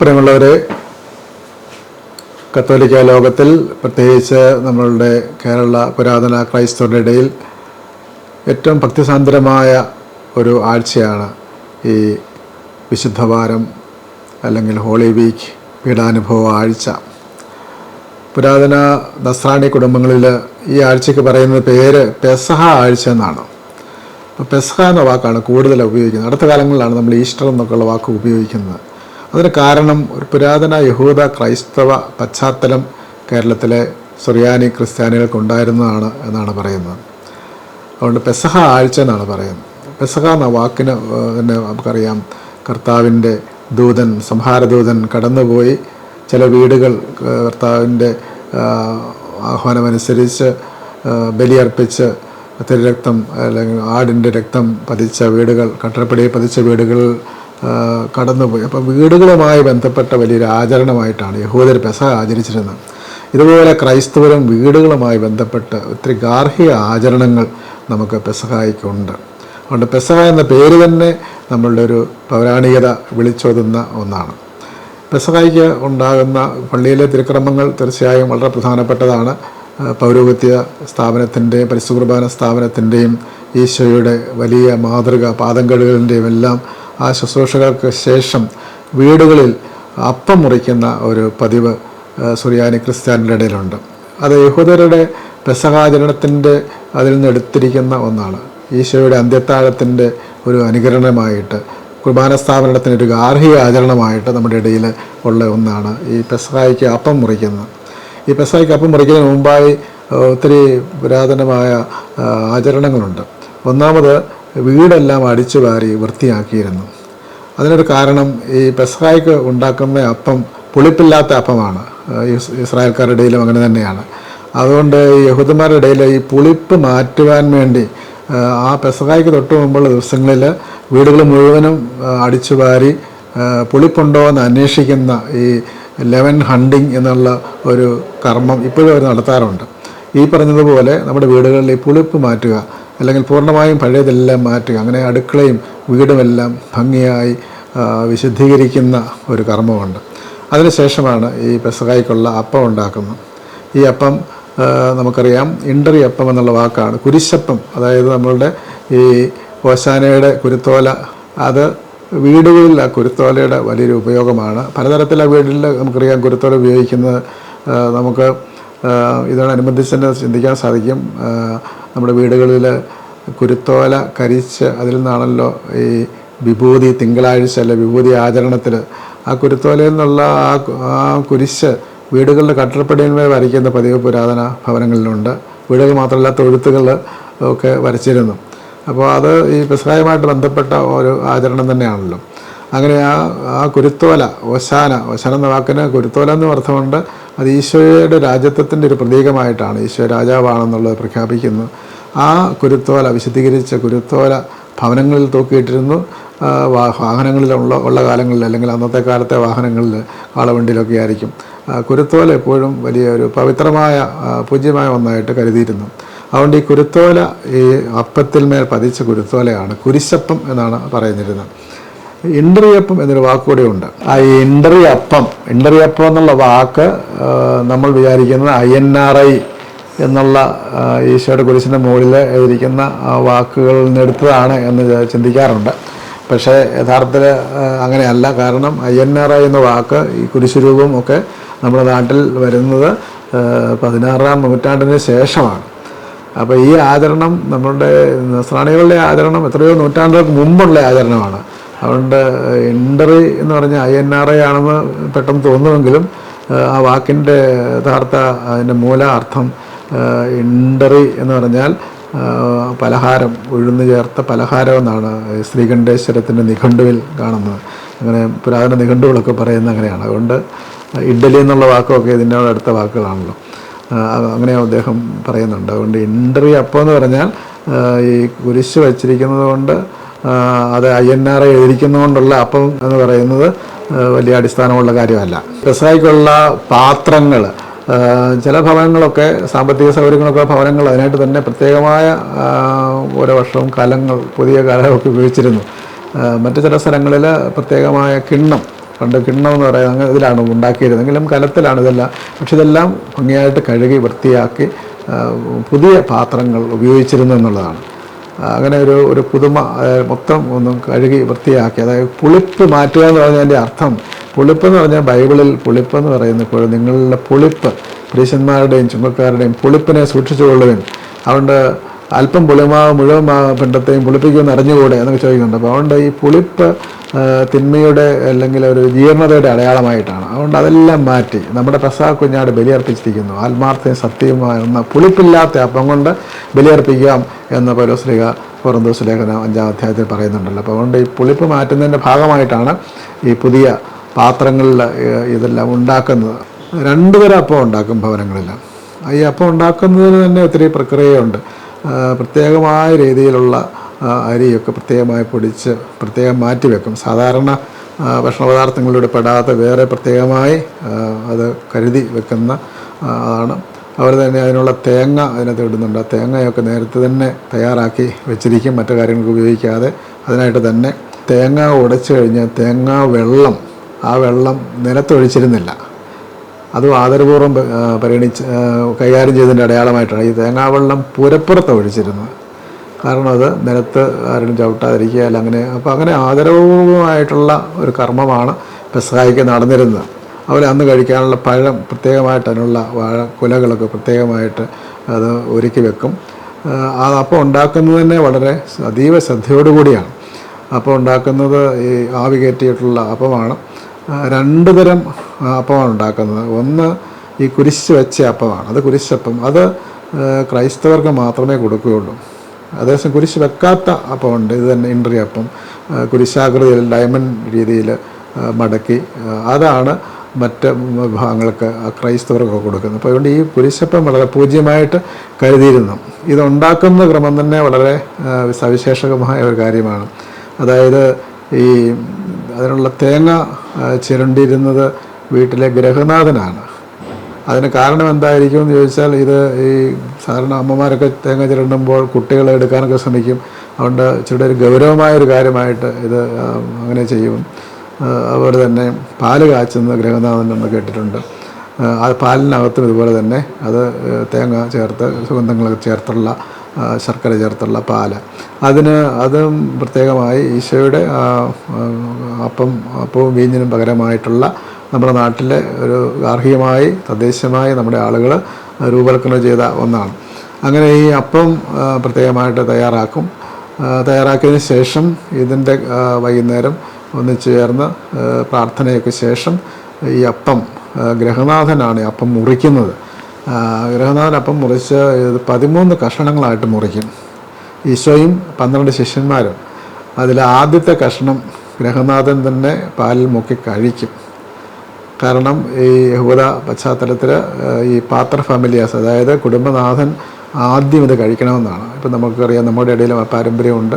പ്രിയമുള്ളവരെ കത്തോലിക്ക ലോകത്തിൽ പ്രത്യേകിച്ച് നമ്മളുടെ കേരള പുരാതന ക്രൈസ്തവരുടെ ഇടയിൽ ഏറ്റവും ഭക്തിസാന്ദ്രമായ ഒരു ആഴ്ചയാണ് ഈ വിശുദ്ധവാരം അല്ലെങ്കിൽ ഹോളി വീക്ക് പീഡാനുഭവ ആഴ്ച. പുരാതന നസ്രാണി കുടുംബങ്ങളിൽ ഈ ആഴ്ചയ്ക്ക് പറയുന്ന പേര് പെസഹ ആഴ്ച എന്നാണ്. അപ്പോൾ പെസഹ എന്ന വാക്കാണ് കൂടുതൽ ഉപയോഗിക്കുന്നത്. അടുത്ത കാലങ്ങളിലാണ് നമ്മൾ ഈസ്റ്റർ എന്നൊക്കെയുള്ള വാക്ക് ഉപയോഗിക്കുന്നത്. അതിന് കാരണം ഒരു പുരാതന യഹൂദ ക്രൈസ്തവ പശ്ചാത്തലം കേരളത്തിലെ സുറിയാനി ക്രിസ്ത്യാനികൾക്ക് ഉണ്ടായിരുന്നതാണ് എന്നാണ് പറയുന്നത്. അതുകൊണ്ട് പെസഹ ആഴ്ച എന്നാണ് പറയുന്നത്. പെസഹ എന്ന വാക്കിന് തന്നെ നമുക്കറിയാം കർത്താവിന്റെ ദൂതൻ സംഹാരദൂതൻ കടന്നുപോയി. ചില വീടുകൾ കർത്താവിന്റെ ആഹ്, ആഹ്വാനമനുസരിച്ച് ആഹ്, ബലിയർപ്പിച്ച് തിരുരക്തം അല്ലെങ്കിൽ ആടിന്റെ രക്തം പതിച്ച വീടുകൾ കട്ടറപ്പടിയിൽ പതിച്ച വീടുകൾ ആഹ്, കടന്നുപോയി. അപ്പോൾ വീടുകളുമായി ബന്ധപ്പെട്ട വലിയൊരു ആചരണമായിട്ടാണ് യഹൂദർ പെസ ആചരിച്ചിരുന്നത്. ഇതുപോലെ ക്രൈസ്തവരും വീടുകളുമായി ബന്ധപ്പെട്ട് ഒത്തിരി ഗാർഹിക ആചരണങ്ങൾ നമുക്ക് പെസഹായിക്കുണ്ട്. അതുകൊണ്ട് പെസഹ എന്ന പേര് തന്നെ നമ്മളുടെ ഒരു പൗരാണികത വിളിച്ചോതുന്ന ഒന്നാണ്. പെസഹായിക്ക് ഉണ്ടാകുന്ന പള്ളിയിലെ തിരുക്രമങ്ങൾ തീർച്ചയായും വളരെ പ്രധാനപ്പെട്ടതാണ്. പൗരോഹിത്യ സ്ഥാപനത്തിന്റെയും പരിശുദ്ധ കുർബാന സ്ഥാപനത്തിന്റെയും ഈശോയുടെ വലിയ മാതൃക പാദം എല്ലാം ആ ശുശ്രൂഷകൾക്ക് ശേഷം വീടുകളിൽ അപ്പം മുറിക്കുന്ന ഒരു പതിവ് സുറിയാനി ക്രിസ്ത്യാനിയുടെ ഇടയിലുണ്ട്. അത് യഹൂദരുടെ പെസഹാചരണത്തിന്റെ അതിൽ നിന്ന് എടുത്തിരിക്കുന്ന ഒന്നാണ്. ഈശോയുടെ അന്ത്യത്താഴത്തിന്റെ ഒരു അനുകരണമായിട്ട് കുർബാന സ്ഥാപനത്തിന് ഒരു ഗാർഹിക ആചരണമായിട്ട് നമ്മുടെ ഇടയിൽ ഉള്ള ഒന്നാണ് ഈ പെസഹായിക്ക് അപ്പം മുറിക്കുന്നത്. ഈ പെസഹായിക്ക് അപ്പം മുറിക്കുന്നതിന് മുമ്പായി ഒത്തിരി പുരാതനമായ ആചരണങ്ങളുണ്ട്. ഒന്നാമത് വീടെല്ലാം അടിച്ചു വാരി വൃത്തിയാക്കിയിരുന്നു. അതിനൊരു കാരണം ഈ പെസഹായ്ക്ക് ഉണ്ടാക്കുന്ന അപ്പം പുളിപ്പില്ലാത്ത അപ്പമാണ്. ഇസ്രായേൽക്കാരുടെ ഇടയിലും അങ്ങനെ തന്നെയാണ്. അതുകൊണ്ട് യഹൂദന്മാരുടെ ഇടയിൽ ഈ പുളിപ്പ് മാറ്റുവാൻ വേണ്ടി ആ, പെസഹായ്ക്ക് തൊട്ട് മുമ്പുള്ള ദിവസങ്ങളിൽ വീടുകൾ മുഴുവനും അടിച്ചു വാരി പുളിപ്പുണ്ടോ എന്ന് അന്വേഷിക്കുന്ന ഈ ലെവൻ ഹണ്ടിങ് എന്നുള്ള ഒരു കർമ്മം ഇപ്പോഴും അവർ നടത്താറുണ്ട്. ഈ പറഞ്ഞതുപോലെ നമ്മുടെ വീടുകളിൽ ഈ പുളിപ്പ് മാറ്റുക അല്ലെങ്കിൽ പൂർണമായും പഴയതെല്ലാം മാറ്റുക. അങ്ങനെ അടുക്കളയും വീടുമെല്ലാം ഭംഗിയായി വിശുദ്ധീകരിക്കുന്ന ഒരു കർമ്മമുണ്ട്. അതിനുശേഷമാണ് ഈ പെസഹായിക്കുള്ള അപ്പം ഉണ്ടാക്കുന്നത്. ഈ അപ്പം നമുക്കറിയാം ഇണ്ടറി അപ്പം എന്നുള്ള വാക്കാണ്. കുരിശപ്പം അതായത് നമ്മളുടെ ഈ ഓശാനയുടെ കുരുത്തോല അത് വീടുകളിൽ ആ കുരുത്തോലയുടെ വലിയൊരു ഉപയോഗമാണ്. പലതരത്തിലുള്ള വീടുകളിൽ നമുക്കറിയാം കുരുത്തോല ഉപയോഗിക്കുന്നത് നമുക്ക് ആ, ഇതിനോടനുബന്ധിച്ച് തന്നെ ചിന്തിക്കാൻ സാധിക്കും. നമ്മുടെ വീടുകളിൽ കുരുത്തോല കരിച്ച് അതിൽ നിന്നാണല്ലോ ഈ വിഭൂതി തിങ്കളാഴ്ച അല്ലെ വിഭൂതി ആചരണത്തിൽ ആ കുരുത്തോലയിൽ നിന്നുള്ള ആ ആ കുരിശ് വീടുകളുടെ കട്ടളപ്പടിയിന്മേൽ വരയ്ക്കുന്ന പതിവ് പുരാതന ഭവനങ്ങളിലുണ്ട്. വീടുകൾ മാത്രമല്ല തൊഴുത്തുകൾ ഒക്കെ വരച്ചിരുന്നു. അപ്പോൾ അത് ഈ പെസഹായമായിട്ട് ബന്ധപ്പെട്ട ഒരു ആചരണം തന്നെയാണല്ലോ. അങ്ങനെ ആ ആ കുരുത്തോല ഓശാന ഓശാന എന്ന വാക്കിന് കുരുത്തോല എന്നും അർത്ഥമുണ്ട്. അത് ഈശോയുടെ രാജ്യത്വത്തിന്റെ ഒരു പ്രതീകമായിട്ടാണ്. ഈശോ രാജാവാണെന്നുള്ളത് പ്രഖ്യാപിക്കുന്നു. ആ കുരുത്തോല വിശദീകരിച്ച കുരുത്തോല ഭവനങ്ങളിൽ തൂക്കിയിട്ടിരുന്നു. വാഹനങ്ങളിലുള്ള ഉള്ള കാലങ്ങളിൽ അല്ലെങ്കിൽ അന്നത്തെ കാലത്തെ വാഹനങ്ങളിൽ കാളവണ്ടിയിലൊക്കെ ആയിരിക്കും. കുരുത്തോല എപ്പോഴും വലിയ ഒരു പവിത്രമായ പൂജ്യമായ ഒന്നായിട്ട് കരുതിയിരുന്നു. അതുകൊണ്ട് ഈ കുരുത്തോല ഈ അപ്പത്തിൽ മേൽ പതിച്ച കുരുത്തോലയാണ് കുരിശപ്പം എന്നാണ് പറയുന്നിരുന്നത്. ഇണ്ടറിയപ്പം എന്നൊരു വാക്കുകൂടെ ഉണ്ട്. ആ ഇൻഡറിയപ്പം അപ്പം എന്നുള്ള വാക്ക് നമ്മൾ വിചാരിക്കുന്നത് ഐ എൻ ആർ ഐ എന്നുള്ള ഈശോയുടെ കുരിശിന്റെ മുകളിൽ എഴുതിയിരിക്കുന്ന വാക്കുകളിൽ നിന്ന് എടുത്തതാണ് എന്ന് ചിന്തിക്കാറുണ്ട്. പക്ഷേ യഥാർത്ഥത്തിൽ അങ്ങനെയല്ല. കാരണം ഐ എൻ ആർ ഐ എന്ന വാക്ക് ഈ കുരിശുരൂപം ഒക്കെ നമ്മുടെ നാട്ടിൽ വരുന്നത് പതിനാറാം നൂറ്റാണ്ടിന് ശേഷമാണ്. അപ്പോൾ ഈ ആചരണം നമ്മളുടെ നസ്രാണികളുടെ ആചരണം എത്രയോ നൂറ്റാണ്ടുകൾക്ക് മുമ്പുള്ള ആചരണമാണ്. അതുകൊണ്ട് എൻട്രി എന്ന് പറഞ്ഞാൽ ഐ എൻ ആർ ഐ ആണെന്ന് പെട്ടെന്ന് തോന്നുമെങ്കിലും ആ, വാക്കിന്റെ യഥാർത്ഥ അതിന്റെ മൂല അർത്ഥം ആ, എന്ന് പറഞ്ഞാൽ പലഹാരം ഉഴുന്ന് ചേർത്ത പലഹാരം എന്നാണ് ശ്രീകണ്ഠേശ്വരത്തിന്റെ നിഘണ്ടുവിൽ കാണുന്നത്. അങ്ങനെ പുരാതന നിഘണ്ടുകളൊക്കെ പറയുന്നത് അങ്ങനെയാണ്. അതുകൊണ്ട് ഇഡ്ഡലി എന്നുള്ള വാക്കൊക്കെ ഇതിനോട് അടുത്ത വാക്കുകളാണല്ലോ. അങ്ങനെ അദ്ദേഹം പറയുന്നുണ്ട്. അതുകൊണ്ട് ഇൻട്രി അപ്പോൾ എന്ന് പറഞ്ഞാൽ ഈ കുരിശ് വച്ചിരിക്കുന്നത് കൊണ്ട് അത് ഐ എൻ ആർ എഴുതിക്കുന്നതുകൊണ്ടുള്ള അപ്പം എന്ന് പറയുന്നത് വലിയ അടിസ്ഥാനമുള്ള കാര്യമല്ല. പെസഹായ്ക്കുള്ള പാത്രങ്ങൾ ചില ഭവനങ്ങളൊക്കെ സാമ്പത്തിക സൗകര്യങ്ങളൊക്കെ ഭവനങ്ങൾ അതിനായിട്ട് തന്നെ പ്രത്യേകമായ ഓരോ വർഷവും കലങ്ങൾ പുതിയ കലമൊക്കെ ഉപയോഗിച്ചിരുന്നു. മറ്റു ചില സ്ഥലങ്ങളിൽ പ്രത്യേകമായ കിണ്ണം പണ്ട് കിണ്ണം എന്ന് പറയുന്നത് ഇതിലാണ് ഉണ്ടാക്കിയിരുന്നെങ്കിലും കലത്തിലാണ് ഇതെല്ലാം. പക്ഷെ ഇതെല്ലാം ഭംഗിയായിട്ട് കഴുകി വൃത്തിയാക്കി പുതിയ പാത്രങ്ങൾ ഉപയോഗിച്ചിരുന്നു എന്നുള്ളതാണ്. അങ്ങനെ ഒരു ഒരു പുതുമ മൊത്തം ഒന്ന് കഴുകി വൃത്തിയാക്കി. അതായത് പുളിപ്പ് മാറ്റുക എന്ന് പറഞ്ഞതിന്റെ അർത്ഥം പുളിപ്പ് എന്ന് പറഞ്ഞാൽ ബൈബിളിൽ പുളിപ്പ് എന്ന് പറയുന്നത് നിങ്ങളുടെ പുളിപ്പ് പുരുഷന്മാരുടെയും ചുമക്കാരുടെയും പുളിപ്പിനെ സൂക്ഷിച്ചുകൊള്ളുകയും അതുകൊണ്ട് അല്പം പുളിമാവ് മുഴുവൻ പിണ്ടത്തെയും പുളിപ്പിക്കുമെന്ന് അറിഞ്ഞുകൂടെ എന്നൊക്കെ ചോദിക്കുന്നുണ്ട്. അപ്പോൾ അതുകൊണ്ട് ഈ പുളിപ്പ് തിന്മയുടെ അല്ലെങ്കിൽ ഒരു ജീർണതയുടെ അടയാളമായിട്ടാണ്. അതുകൊണ്ട് അതെല്ലാം മാറ്റി നമ്മുടെ പെസാ കുഞ്ഞാട് ബലിയർപ്പിച്ചിരിക്കുന്നു. ആത്മാർത്ഥയും സത്യവുമായിരുന്ന പുളിപ്പില്ലാത്ത അപ്പം കൊണ്ട് ബലിയർപ്പിക്കാം എന്ന് ശ്രീക പുറന്തോസ് ലേഖനം അഞ്ചാം അധ്യായത്തിൽ പറയുന്നുണ്ടല്ലോ. അപ്പോൾ അതുകൊണ്ട് ഈ പുളിപ്പ് മാറ്റുന്നതിന്റെ ഭാഗമായിട്ടാണ് ഈ പുതിയ പാത്രങ്ങളിൽ ഇതെല്ലാം ഉണ്ടാക്കുന്നത്. രണ്ട് അപ്പം ഉണ്ടാക്കും ഭവനങ്ങളിൽ. ഈ അപ്പം ഉണ്ടാക്കുന്നതിന് തന്നെ ഒത്തിരി പ്രക്രിയയുണ്ട്. പ്രത്യേകമായ രീതിയിലുള്ള അരിയൊക്കെ പ്രത്യേകമായി പൊടിച്ച് പ്രത്യേകം മാറ്റി വെക്കും സാധാരണ ഭക്ഷണ പദാർത്ഥങ്ങളിലൂടെ പെടാത്ത വേറെ പ്രത്യേകമായി അത് കരുതി വെക്കുന്ന ആണ്. അവർ തന്നെ അതിനുള്ള തേങ്ങ അതിനകത്ത് ഇടുന്നുണ്ട്. ആ തേങ്ങയൊക്കെ നേരത്തെ തന്നെ തയ്യാറാക്കി വെച്ചിരിക്കും. മറ്റു കാര്യങ്ങൾക്ക് ഉപയോഗിക്കാതെ അതിനായിട്ട് തന്നെ തേങ്ങ ഉടച്ചു കഴിഞ്ഞാൽ തേങ്ങ വെള്ളം ആ വെള്ളം നിലത്തൊഴിച്ചിരുന്നില്ല. അതും ആദരപൂർവം പരിഗണിച്ച് കൈകാര്യം ചെയ്തതിന്റെ അടയാളമായിട്ടാണ് ഈ തേങ്ങാവെള്ളം പുരപ്പുറത്ത് ഒഴിച്ചിരുന്നത്. കാരണം അത് നിലത്ത് ആരും ചവിട്ടാതിരിക്കുക അല്ല അങ്ങനെ അപ്പോൾ അങ്ങനെ ആദരപൂർവമായിട്ടുള്ള ഒരു കർമ്മമാണ് പെസഹായിക്ക് നടന്നിരുന്നത്. അതുപോലെ അന്ന് കഴിക്കാനുള്ള പഴം പ്രത്യേകമായിട്ട് അതിനുള്ള വാഴ കുലകളൊക്കെ പ്രത്യേകമായിട്ട് അത് ഒരുക്കി വെക്കും. അത് അപ്പം ഉണ്ടാക്കുന്നത് തന്നെ വളരെ അതീവ ശ്രദ്ധയോടുകൂടിയാണ് അപ്പം ഉണ്ടാക്കുന്നത് ഈ ആവി കയറ്റിയിട്ടുള്ള അപ്പമാണ്. രണ്ട് തരം അപ്പമാണ് ഉണ്ടാക്കുന്നത്. ഒന്ന് ഈ കുരിശ് വെച്ച അപ്പമാണ്. അത് കുരിശപ്പം. അത് ക്രൈസ്തവർക്ക് മാത്രമേ കൊടുക്കുകയുള്ളൂ. അതേസമയം കുരിശ് വെക്കാത്ത അപ്പമുണ്ട്. ഇത് തന്നെ ഇൻട്രി അപ്പം. കുരിശാകൃതിയിൽ ഡയമണ്ട് രീതിയിൽ മടക്കി അതാണ് മറ്റ് വിഭാഗങ്ങൾക്ക് ക്രൈസ്തവർക്ക് കൊടുക്കുന്നത്. അപ്പോൾ അതുകൊണ്ട് ഈ കുരിശപ്പം വളരെ പൂജ്യമായിട്ട് കരുതിയിരുന്നു. ഇതുണ്ടാക്കുന്ന ക്രമം തന്നെ വളരെ സവിശേഷകമായ ഒരു കാര്യമാണ്. അതായത് ഈ അതിനുള്ള തേങ്ങ ചിരണ്ടിയിരുന്നത് വീട്ടിലെ ഗ്രഹനാഥനാണ് അതിന് കാരണം എന്തായിരിക്കും എന്ന് ചോദിച്ചാൽ ഇത് ഈ സാധാരണ അമ്മമാരൊക്കെ തേങ്ങ ചിരണ്ടുമ്പോൾ കുട്ടികളെ എടുക്കാനൊക്കെ ശ്രമിക്കും. അതുകൊണ്ട് ഇച്ചിരി ഒരു ഗൗരവമായ ഒരു കാര്യമായിട്ട് ഇത് അങ്ങനെ ചെയ്യും. അതുപോലെ തന്നെ പാൽ കാച്ചുന്ന ഗ്രഹനാഥൻ എന്ന് കേട്ടിട്ടുണ്ട്. ആ, പാലിനകത്തും ഇതുപോലെ തന്നെ അത് തേങ്ങ ചേർത്ത് സുഗന്ധങ്ങളൊക്കെ ചേർത്തുള്ള ശർക്കര ചേർത്തുള്ള പാൽ. അതിന് അതും പ്രത്യേകമായി ഈശോയുടെ അപ്പം അപ്പവും വീഞ്ഞിനും പകരമായിട്ടുള്ള നമ്മുടെ നാട്ടിലെ ഒരു ഗാർഹികമായി തദ്ദേശീയമായി നമ്മുടെ ആളുകൾ രൂപകൽപ്പന ചെയ്ത ഒന്നാണ്. അങ്ങനെ ഈ അപ്പം പ്രത്യേകമായിട്ട് തയ്യാറാക്കും. തയ്യാറാക്കിയതിന് ശേഷം ഇതിന്റെ വൈകുന്നേരം ഒന്നിച്ചു ചേർന്ന് പ്രാർത്ഥനയൊക്കെ ശേഷം ഈ അപ്പം ഗ്രഹനാഥനാണ് അപ്പം മുറിക്കുന്നത്. അപ്പം മുറിച്ച് പതിമൂന്ന് കഷണങ്ങളായിട്ട് മുറിക്കും. ഈശോയും പന്ത്രണ്ട് ശിഷ്യന്മാരും. അതിൽ ആദ്യത്തെ കഷ്ണം ഗ്രഹനാഥൻ തന്നെ പാലിൽ മുക്കി കഴിക്കും. കാരണം ഈ യഹൂദ പശ്ചാത്തലത്തിൽ ഈ പാത്ര ഫാമിലിയാസ് അതായത് കുടുംബനാഥൻ ആദ്യം ഇത് കഴിക്കണമെന്നാണ്. ഇപ്പം നമുക്കറിയാം നമ്മുടെ ഇടയിൽ പാരമ്പര്യമുണ്ട്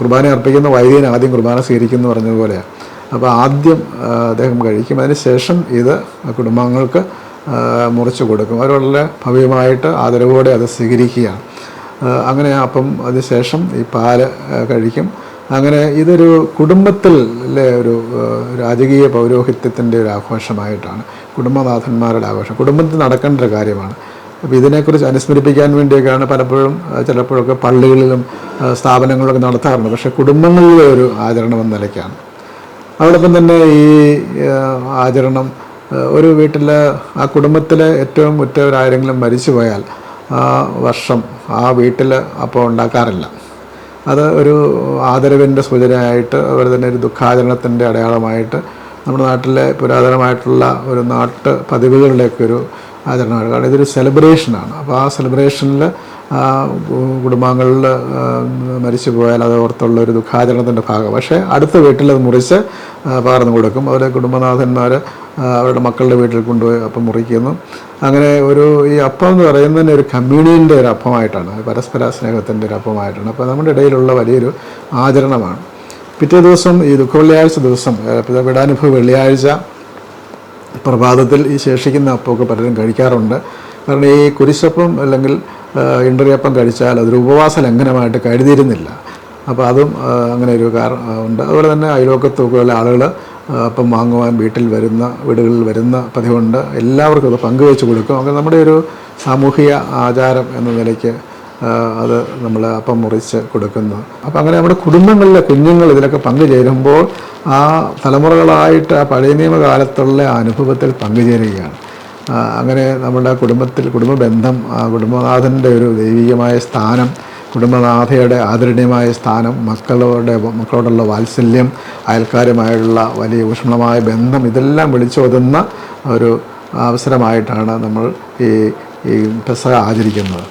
കുർബാന അർപ്പിക്കുന്ന വൈദികൻ ആദ്യം കുർബാന സ്വീകരിക്കുന്നു പറഞ്ഞതുപോലെയാണ് അപ്പോൾ ആദ്യം അദ്ദേഹം കഴിക്കും. അതിന് ശേഷം ഇത് കുടുംബാംഗങ്ങൾക്ക് മുറിച്ച് കൊടുക്കും. അവർ വളരെ ഭവ്യമായിട്ട് ആദരവോടെ അത് സ്വീകരിക്കുകയാണ്. അങ്ങനെ അപ്പം അതിനുശേഷം ഈ പാൽ കഴിക്കും. അങ്ങനെ ഇതൊരു കുടുംബത്തിലെ ഒരു രാജകീയ പൗരോഹിത്യത്തിന്റെ ഒരു ആഘോഷമായിട്ടാണ്. കുടുംബനാഥന്മാരുടെ ആഘോഷം. കുടുംബത്തിൽ നടക്കേണ്ട ഒരു കാര്യമാണ്. അപ്പോൾ ഇതിനെക്കുറിച്ച് അനുസ്മരിപ്പിക്കാൻ വേണ്ടിയൊക്കെയാണ് പലപ്പോഴും ചിലപ്പോഴൊക്കെ പള്ളികളിലും സ്ഥാപനങ്ങളിലൊക്കെ നടത്താറുണ്ട്. പക്ഷേ കുടുംബങ്ങളിലെ ഒരു ആചരണം എന്ന നിലയ്ക്കാണ്. അതോടൊപ്പം തന്നെ ഈ ആചരണം ഒരു വീട്ടിൽ ആ കുടുംബത്തിലെ ഏറ്റവും ഉറ്റവരാരെങ്കിലും മരിച്ചു പോയാൽ ആ വർഷം ആ വീട്ടിൽ അപ്പോൾ ഉണ്ടാക്കാറില്ല. അത് ഒരു ആദരവിന്റെ സൂചനയായിട്ട് അതുപോലെ തന്നെ ഒരു ദുഃഖാചരണത്തിന്റെ അടയാളമായിട്ട് നമ്മുടെ നാട്ടിലെ പുരാതനമായിട്ടുള്ള ഒരു നാട്ട് പതിവുകളിലേക്ക് ഒരു ആചരണമാണ്. കാരണം ഇതൊരു സെലിബ്രേഷനാണ് അപ്പോൾ ആ സെലിബ്രേഷനിൽ കുടുംബാംഗങ്ങളിൽ മരിച്ചു പോയാൽ അത് ഓർത്തുള്ള ഒരു ദുഃഖാചരണത്തിന്റെ ഭാഗം. പക്ഷേ അടുത്ത വീട്ടിൽ അത് മുറിച്ച് പകർന്നു കൊടുക്കും. അവരെ കുടുംബനാഥന്മാർ അവരുടെ മക്കളുടെ വീട്ടിൽ കൊണ്ടുപോയി അപ്പം മുറിക്കുന്നു. അങ്ങനെ ഒരു ഈ അപ്പം എന്ന് പറയുന്നത് തന്നെ ഒരു കമ്മ്യൂണിയന്റെ ഒരു അപ്പമായിട്ടാണ് പരസ്പര സ്നേഹത്തിന്റെ ഒരു അപ്പമായിട്ടാണ്. അപ്പോൾ നമ്മുടെ ഇടയിലുള്ള വലിയൊരു ആചരണമാണ്. പിറ്റേ ദിവസം ഈ ദുഃഖ വെള്ളിയാഴ്ച ദിവസം വിടാനുഭവ വെള്ളിയാഴ്ച പ്രഭാതത്തിൽ ഈ ശേഷിക്കുന്ന അപ്പമൊക്കെ പലരും കഴിക്കാറുണ്ട്. കാരണം ഈ കുരിശപ്പം അല്ലെങ്കിൽ ഇണ്ടറിയപ്പം കഴിച്ചാൽ അതൊരു ഉപവാസ ലംഘനമായിട്ട് കരുതിയിരുന്നില്ല. അപ്പോൾ അതും അങ്ങനെ ഒരു കാരണം ഉണ്ട്. അതുപോലെ തന്നെ അയലോക്കത്തൊക്കെയുള്ള ആളുകൾ അപ്പം വാങ്ങുവാൻ വീട്ടിൽ വരുന്ന വീടുകളിൽ വരുന്ന പതിവുണ്ട്. എല്ലാവർക്കും അത് പങ്കുവെച്ച് കൊടുക്കും. അങ്ങനെ നമ്മുടെ ഒരു സാമൂഹിക ആചാരം എന്ന നിലയ്ക്ക് അത് നമ്മൾ അപ്പം മുറിച്ച് കൊടുക്കുന്നു. അപ്പം അങ്ങനെ നമ്മുടെ കുടുംബങ്ങളിലെ കുഞ്ഞുങ്ങൾ ഇതിലൊക്കെ പങ്കുചേരുമ്പോൾ ആ തലമുറകളായിട്ട് ആ പഴയ നിയമകാലത്തുള്ള അനുഭവത്തിൽ പങ്കുചേരുകയാണ്. അങ്ങനെ നമ്മുടെ കുടുംബത്തിൽ കുടുംബ ബന്ധം കുടുംബനാഥന്റെ ഒരു ദൈവികമായ സ്ഥാനം കുടുംബനാഥയുടെ ആദരണീയമായ സ്ഥാനം മക്കളുടെ മക്കളോടുള്ള വാത്സല്യം അയൽക്കാരുമായുള്ള വലിയ ഊഷ്മളമായ ബന്ധം ഇതെല്ലാം വിളിച്ചോതുന്ന ഒരു അവസരമായിട്ടാണ് നമ്മൾ ഈ ഈ പെസ ആചരിക്കുന്നത്.